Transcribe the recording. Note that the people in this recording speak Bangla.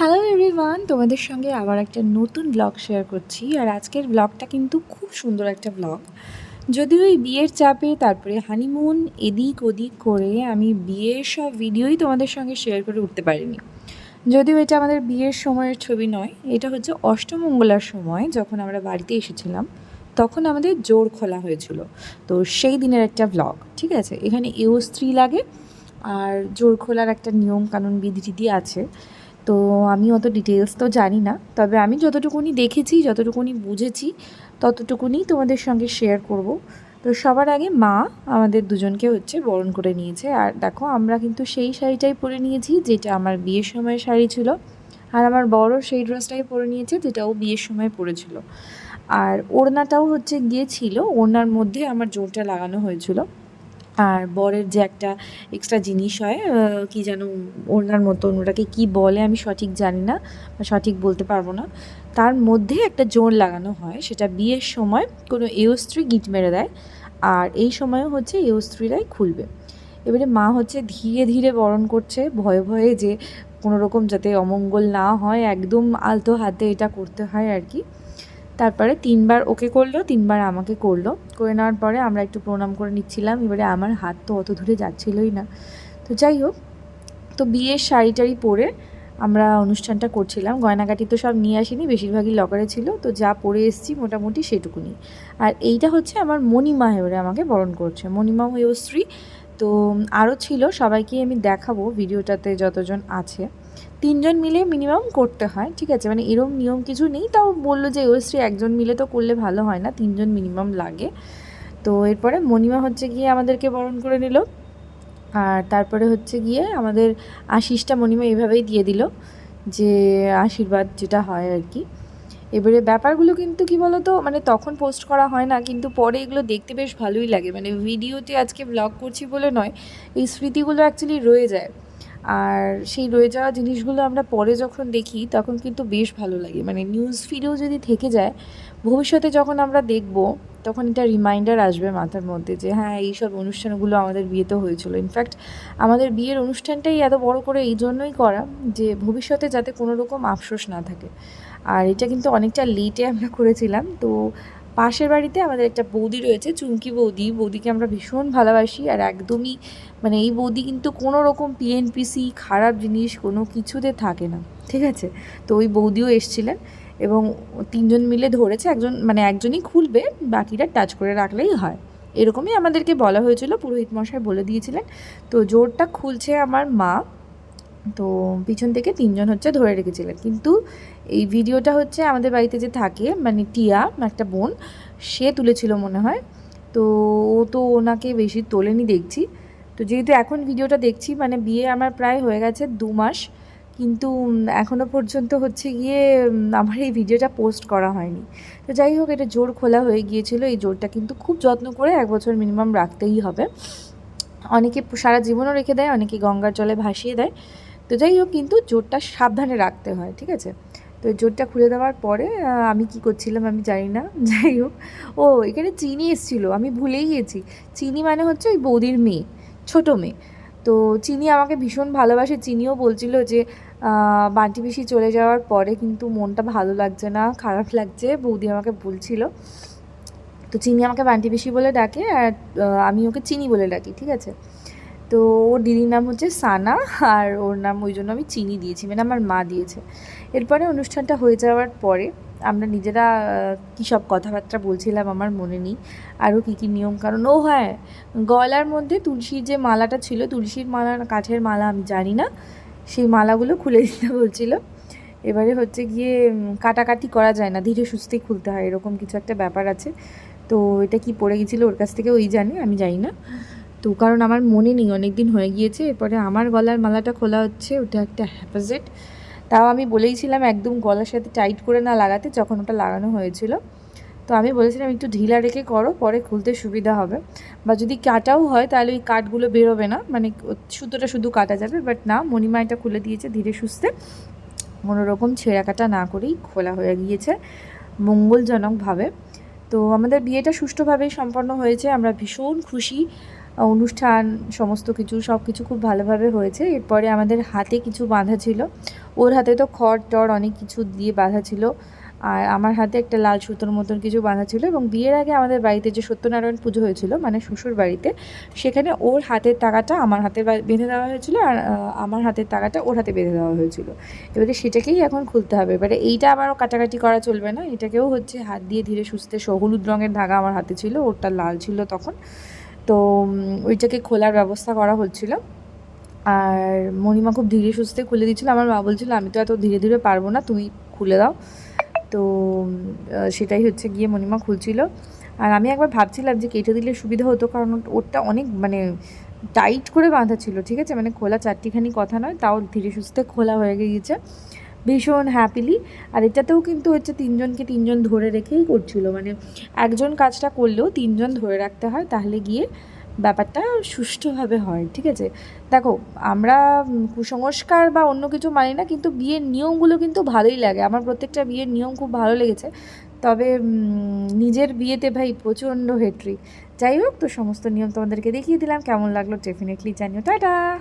হ্যালো এভরিওয়ান তোমাদের সঙ্গে আবার একটা নতুন ব্লগ শেয়ার করছি। আর আজকের ব্লগটা কিন্তু খুব সুন্দর একটা ব্লগ যদিও এই বিয়ের চাপে তারপরে হানিমুন এদিক ওদিক করে আমি বিয়ের সব ভিডিওই তোমাদের সঙ্গে শেয়ার করে উঠতে পারিনি। যদিও এটা আমাদের বিয়ের সময়ের ছবি নয়, এটা হচ্ছে অষ্টমঙ্গলার সময় যখন আমরা বাড়িতে এসেছিলাম, তখন আমাদের জোর খোলা হয়েছিল। তো সেই দিনের একটা ব্লগ ঠিক আছে? এখানে এও স্ত্রী লাগে, আর জোর খোলার একটা নিয়ম কানুন বিধি আছে। তো আমি অত ডিটেলস তো জানি না। তবে আমি যতটুকুনি দেখেছি, যতটুকুনি বুঝেছি, ততটুকুনি তোমাদের সঙ্গে শেয়ার করব। তো সবার আগে মা আমাদের দুজনকে হচ্ছে বরণ করে নিয়েছে। আর দেখো, আমরা কিন্তু সেই শাড়িটাই পরে নিয়েছি, যেটা আমার বিয়ের সময় শাড়ি ছিল। আর আমার বড় সেই ড্রেসটাই পরে নিয়েছে যেটাও বিয়ের সময় পরেছিল। আর ওড়নাটাও হচ্ছে গিয়েছিল, ওড়নার মধ্যে আমার জোরটা লাগানো হয়েছিল। আর বরের যে একটা এক্সট্রা জিনিস হয় কি যেন ওনার মতন ওটাকে কি বলে আমি সঠিক জানি না বা সঠিক বলতে পারব না। তার মধ্যে একটা জোর লাগানো হয়, সেটা বিয়ের সময় কোনো এও স্ত্রী গিট মেরে দেয় আর এই সময়ও হচ্ছে এও স্ত্রীরাই খুলবে। এবারে মা হচ্ছে ধীরে ধীরে বরণ করছে, ভয়ে ভয়ে যে কোনো রকম যাতে অমঙ্গল না হয়, একদম আলতো হাতে এটা করতে হয় আর কি। তারপরে তিনবার ওকে করল, তিনবার আমাকে করল। করে নেওয়ার পরে আমরা একটু প্রণাম করে নিচ্ছিলাম, এবারে আমার হাত তো অত দূরে যাচ্ছিলই না। তো যাই হোক, তো বিয়ের শাড়ি টাড়ি পরে আমরা অনুষ্ঠানটা করছিলাম। গয়নাগাটি তো সব নিয়ে আসিনি, বেশিরভাগই লকারে ছিল, তো যা পরে এসেছি মোটামুটি সেটুকুনি। আর এইটা হচ্ছে আমার মণিমা এবারে আমাকে বরণ করছে, মণিমা হয়েও স্ত্রী তো আরও ছিল, সবাইকে আমি দেখাবো ভিডিওটাতে যতজন আছে। তিনজন মিলে মিনিমাম করতে হয়, ঠিক আছে? মানে এরম নিয়ম কিছু নেই, তাও বলল যে ওয়েস্ট্রি একজন মিলে তো করলে ভালো হয় না, তিনজন মিনিমাম লাগে। তো এরপরে মণিমা হচ্ছে গিয়ে আমাদেরকে বরণ করে নিল। আর তারপরে হচ্ছে গিয়ে আমাদের আশিসটা মণিমা এভাবেই দিয়ে দিল, যে আশীর্বাদ যেটা হয় আর কি। এবারে ব্যাপারগুলো কিন্তু কি বলতো মানে তখন পোস্ট করা হয় না, কিন্তু পরে এগুলো দেখতে বেশ ভালোই লাগে। মানে ভিডিওতে আজকে ব্লগ করছি বলে নয়, এই স্মৃতিগুলো অ্যাকচুয়ালি রয়ে যায়। আর সেই রয়ে যাওয়া জিনিসগুলো আমরা পরে যখন দেখি, তখন কিন্তু বেশ ভালো লাগে। মানে নিউজ ফিডেও যদি থেকে যায়, ভবিষ্যতে যখন আমরা দেখব, তখন এটা রিমাইন্ডার আসবে মাথার মধ্যে যে হ্যাঁ এইসব অনুষ্ঠানগুলো আমাদের বিয়েতে হয়েছিল। ইনফ্যাক্ট আমাদের বিয়ের অনুষ্ঠানটাই এত বড় করে এই জন্যই করা যে, ভবিষ্যতে যাতে কোনো রকম আফসোস না থাকে। আর এটা কিন্তু অনেকটা লেটে আমরা করেছিলাম, তো পাশের বাড়িতে আমাদের একটা বৌদি রয়েছে, চুমকি বৌদি। বৌদিকে আমরা ভীষণ ভালোবাসি আর একদমই মানে এই বৌদি কিন্তু কোনো রকম পিএনপিসি খারাপ জিনিস কোনো কিছুতে থাকে না, ঠিক আছে? তো ওই বৌদিও এসছিলেন এবং তিনজন মিলে ধরেছে, একজন মানে একজনই খুলবে বাকিরা টাচ করে রাখলেই হয়। এরকমই আমাদেরকে বলা হয়েছিল, পুরোহিত মশাই বলে দিয়েছিলেন। তো জোরটা খুলছে আমার মা। তো পিছন থেকে তিনজন হচ্ছে ধরে রেখেছিলেন। কিন্তু এই ভিডিওটা হচ্ছে আমাদের বাড়িতে যে থাকে মানে টিয়া, একটা বোন, সে তুলেছিল মনে হয়। তো ও তো ওনাকে বেশি তোলেনি দেখছি। তো যেহেতু এখন ভিডিওটা দেখছি মানে বিয়ে আমার প্রায় হয়ে গেছে দু মাস। কিন্তু এখনও পর্যন্ত হচ্ছে গিয়ে আমার এই ভিডিওটা পোস্ট করা হয়নি। তো যাই হোক, এটা জোর খোলা হয়ে গিয়েছিল। এই জোরটা কিন্তু খুব যত্ন করে এক বছর মিনিমাম রাখতেই হবে। অনেকে সারা জীবনও রেখে দেয়, অনেকে গঙ্গার জলে ভাসিয়ে দেয়। তো যাই হোক, কিন্তু জোরটা সাবধানে রাখতে হয়, ঠিক আছে? তো জোরটা খুলে দেওয়ার পরে আমি কি করছিলাম আমি জানি না, যাই হোক। ও, এখানে চিনি এসেছিল, আমি ভুলেই গেছি চিনি মানে হচ্ছে ওই বৌদির মেয়ে, ছোটো মেয়ে। তো চিনি আমাকে ভীষণ ভালোবাসে, চিনিও বলছিল যে বান্টি পিসি চলে যাওয়ার পরে কিন্তু মনটা ভালো লাগছে না, খারাপ লাগছে, বৌদি আমাকে বলছিল। তো চিনি আমাকে বান্টি পিসি বলে ডাকে, আর আমি ওকে চিনি বলে ডাকি, ঠিক আছে? তো ওর দিদির নাম হচ্ছে সানা আর ওর নাম ওই জন্য আমি চিনি দিয়েছি মানে আমার মা দিয়েছে। এরপরে অনুষ্ঠানটা হয়ে যাওয়ার পরে আমরা নিজেরা কী সব কথাবার্তা বলছিলাম আমার মনে নেই। আরও কী কী নিয়ম কারণ, ও হ্যাঁ গলার মধ্যে তুলসীর যে মালাটা ছিল, তুলসীর মালা কাঠের মালা আমি জানি না, সেই মালাগুলো খুলে দিতে বলছিল। এবারে হচ্ছে গিয়ে কাটাকাটি করা যায় না, ধীরে সুস্থেই খুলতে হয়, এরকম কিছু একটা ব্যাপার আছে। তো এটা কি পড়ে গেছিল ওর কাছ থেকে ওই জানি, আমি জানি না। তো কারণ আমার মনে নেই অনেক দিন হয়ে গিয়েছে। এরপরে আমার গলার মালাটা খোলা হচ্ছে, ওটা একটা হ্যাপাজেট। তাও আমি বলেইছিলাম একদম গলার সাথে টাইট করে না লাগাতে, যখন ওটা লাগানো হয়েছিল। তো আমি বলেছিলাম, একটু ঢিলা রেখে করো, পরে খুলতে সুবিধা হবে। বা যদি কাটাও হয়, তাহলে ওই কাঠগুলো বেরোবে না। মানে সুতোটা শুধু কাটা যাবে, বাট না মণিমা এটা খুলে দিয়েছে ধীরে সুস্থে। কোনো রকম ছেঁড়া কাটা না করেই খোলা হয়ে গিয়েছে, মঙ্গলজনকভাবে। তো আমাদের বিয়েটা সুষ্ঠুভাবেই সম্পন্ন হয়েছে। আমরা ভীষণ খুশি। অনুষ্ঠান, সমস্ত কিছু সব কিছু খুব ভালোভাবে হয়েছে। এরপরে আমাদের হাতে কিছু বাঁধা ছিল। ওর হাতে তো খড় টড় অনেক কিছু দিয়ে বাঁধা ছিল। আর আমার হাতে একটা লাল সুতোর মতন কিছু বাঁধা ছিল এবং বিয়ের আগে আমাদের বাড়িতে যে সত্যনারায়ণ পুজো হয়েছিল মানে শ্বশুর বাড়িতে, সেখানে ওর হাতের টাকাটা আমার হাতে বেঁধে দেওয়া হয়েছিল আর আমার হাতের টাকাটা ওর হাতে বেঁধে দেওয়া হয়েছিল। এবারে সেটাকেই এখন খুলতে হবে। এবারে এইটা আবারও কাটাকাটি করা চলবে না। এটাকেও হচ্ছে হাত দিয়ে ধীরে সুস্থে হলুদ রঙের ধাগা আমার হাতে ছিল, ওরটা লাল ছিল তখন। তো ওইটাকে খোলার ব্যবস্থা করা হচ্ছিল। আর মণিমা খুব ধীরে সুস্থে খুলে দিচ্ছিল। আমার মা বলছিল, আমি তো এত ধীরে ধীরে পারব না, তুমি খুলে দাও। তো সেটাই হচ্ছে গিয়ে মণিমা খুলছিল। আর আমি একবার ভাবছিলাম যে কেটে দিলে সুবিধা হতো, কারণ ওরটা অনেক মানে টাইট করে বাঁধা ছিল, ঠিক আছে? মানে খোলা চারটিখানি কথা নয়, তাও ধীরে সুস্থে খোলা হয়ে গিয়েছে। ভীষণ হ্যাপিলি আর এটাতেও কিন্তু হচ্ছে তিনজনকে তিনজন ধরে রেখেই করছিল। মানে একজন কাজটা করলেও তিনজন ধরে রাখতে হয়, তাহলে গিয়ে ব্যাপারটা সুষ্ঠুভাবে হয়, ঠিক আছে? দেখো, আমরা কুসংস্কার বা অন্য কিছু মানি না, কিন্তু বিয়ের নিয়মগুলো কিন্তু ভালোই লাগে। আমার প্রত্যেকটা বিয়ের নিয়ম খুব ভালো লেগেছে। তবে নিজের বিয়েতে ভাই প্রচণ্ড হেট্রিক। যাই হোক, তো সমস্ত নিয়ম তোমাদেরকে দেখিয়ে দিলাম। কেমন লাগল ডেফিনেটলি জানিও। টাটা!